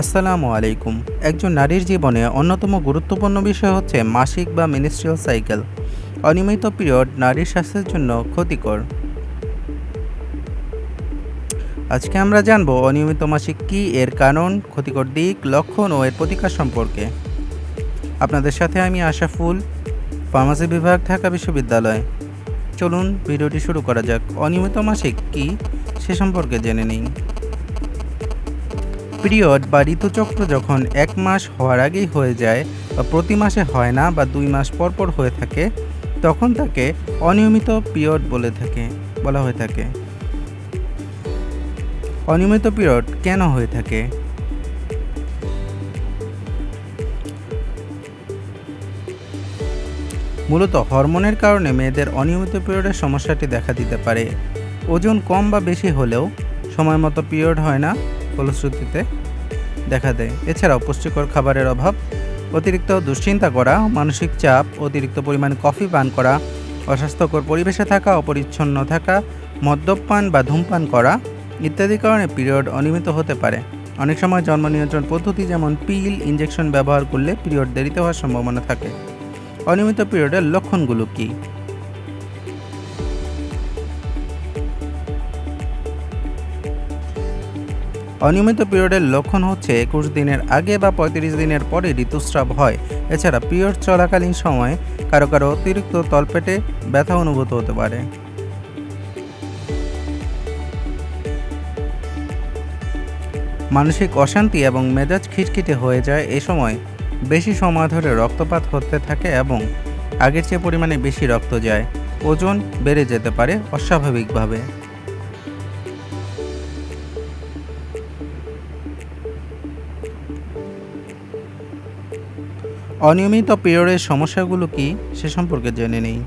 আসসালামু আলাইকুম। একজন নারীর জীবনে অন্যতম গুরুত্বপূর্ণ বিষয় হচ্ছে মাসিক বা মিনিস্ট্রিয়াল সাইকেল। অনিয়মিত পিরিয়ড নারীর স্বাস্থ্যের জন্য ক্ষতিকর। আজকে আমরা জানব অনিয়মিত মাসিক কী এর কারণ, ক্ষতিকর দিক, লক্ষণ ও এর প্রতিকার সম্পর্কে। আপনাদের সাথে আমি আশাফুল ফার্মাসি বিভাগ, ঢাকা বিশ্ববিদ্যালয়। চলুন, ভিডিওটি শুরু করা যাক। অনিয়মিত মাসিক কী, সে সম্পর্কে জেনে নিই। পিরিয়ড বা ঋতুচক্র যখন এক মাস হওয়ার আগেই হয়ে যায় বা প্রতি মাসে হয় না বা দুই মাস পর পর হয়ে থাকে, তখন তাকে অনিয়মিত পিরিয়ড বলে থাকে, বলা হয়ে থাকে। অনিয়মিত পিরিয়ড কেন হয়ে থাকে? মূলত হরমোনের কারণে মেয়েদের অনিয়মিত পিরিয়ডের সমস্যাটি দেখা দিতে পারে। ওজন কম বা বেশি হলেও সময় মতো পিরিয়ড হয় না। ফলশ্রুতিতে দেখা দেয়। এছাড়াও পুষ্টিকর খাবারের অভাব, অতিরিক্ত দুশ্চিন্তা করা, মানসিক চাপ, অতিরিক্ত পরিমাণ কফি পান করা, অস্বাস্থ্যকর পরিবেশে থাকা, অপরিচ্ছন্ন থাকা, মদ্যপান বা ধূমপান করা ইত্যাদি কারণে পিরিয়ড অনিয়মিত হতে পারে। অনেক সময় জন্ম নিয়ন্ত্রণ পদ্ধতি যেমন পিল, ইনজেকশন ব্যবহার করলে পিরিয়ড দেরিতে হওয়ার সম্ভাবনা থাকে। অনিয়মিত পিরিয়ডের লক্ষণগুলো কী? অনিয়মিত পিরিয়ডের লক্ষণ হচ্ছে একুশ দিনের আগে বা পঁয়ত্রিশ দিনের পরে ঋতুস্রাব হয়। এছাড়া পিরিয়ড চলাকালীন সময়ে কারও কারও অতিরিক্ত তলপেটে ব্যথা অনুভূত হতে পারে। মানসিক অশান্তি এবং মেজাজ খিটখিটে হয়ে যায় এ সময়। বেশি সময় ধরে রক্তপাত হতে থাকে এবং আগের চেয়ে পরিমাণে বেশি রক্ত যায়। ওজন বেড়ে যেতে পারে অস্বাভাবিকভাবে। অনিয়মিত পিরিয়ডের সমস্যাগুলো কি সে সম্পর্কে জেনে নেই।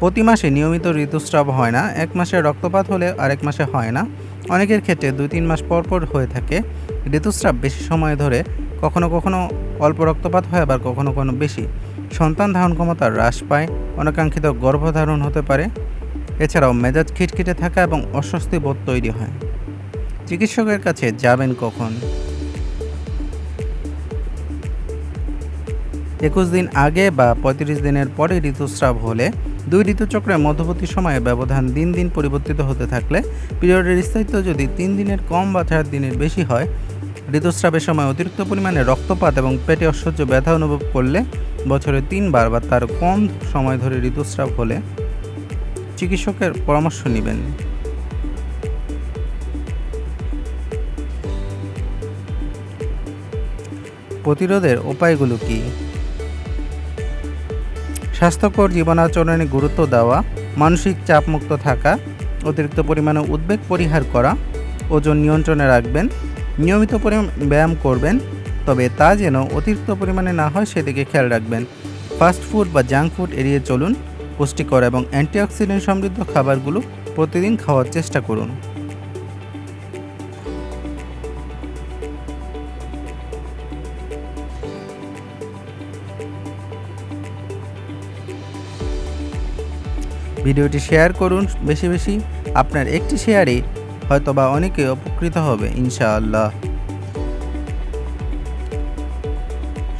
প্রতি মাসে নিয়মিত ঋতুস্রাব হয় না, এক মাসে রক্তপাত হলে আরেক মাসে হয় না। অনেকের ক্ষেত্রে দুই তিন মাস পর পর হয়ে থাকে। ঋতুস্রাব বেশি সময় ধরে কখনো কখনো অল্প রক্তপাত হয়, আবার কখনো কখনো বেশি। সন্তান ধারণ ক্ষমতা হ্রাস পায়, অনাকাঙ্ক্ষিত গর্ভধারণ হতে পারে। এছাড়াও মেজাজ খিটখিটে থাকা এবং অস্বস্তি বোধ তৈরি হয়। চিকিৎসকের কাছে যাবেন কখন? একুশ দিন আগে বা পঁয়ত্রিশ দিনের পরে ঋতুস্রাব হলে দুই ঋতুচক্রের মধ্যবর্তী সময়ে ব্যবধান দিন দিন পরিবর্তিত হতে থাকলে পিরিয়ডের স্থায়িত্ব যদি তিন দিনের কম বা চার দিনের বেশি হয়, ঋতুস্রাবের সময় অতিরিক্ত পরিমাণে রক্তপাত এবং পেটে অসহ্য ব্যথা অনুভব করলে বছরে তিনবার বা তার কম সময় ধরে ঋতুস্রাব হলে চিকিৎসকের পরামর্শ নেবেন। প্রতিরোধের উপায়গুলো কী? স্বাস্থ্যকর জীবনাচরণে গুরুত্ব দেওয়া, মানসিক চাপমুক্ত থাকা, অতিরিক্ত পরিমাণে উদ্বেগ পরিহার করা, ওজন নিয়ন্ত্রণে রাখবেন, নিয়মিত পরিমাণ ব্যায়াম করবেন, তবে তা যেন অতিরিক্ত পরিমাণে না হয় সেদিকে খেয়াল রাখবেন। ফাস্ট ফুড বা জাঙ্ক ফুড এড়িয়ে চলুন, পুষ্টিকর এবং অ্যান্টিঅক্সিডেন্ট সমৃদ্ধ খাবারগুলো প্রতিদিন খাওয়ার চেষ্টা করুন। ভিডিওটি শেয়ার করুন। বেশি বেশি আপনার একটি শেয়ারে হয়তো বা অনেকে উপকৃত হবে, ইনশাআল্লাহ।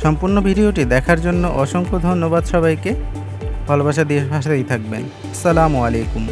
সম্পূর্ণ ভিডিওটি দেখার জন্য অসংখ্য ধন্যবাদ সবাইকে। ভালোবাসা দিয়ে ভাষাতেই থাকবেন। আসসালামু আলাইকুম।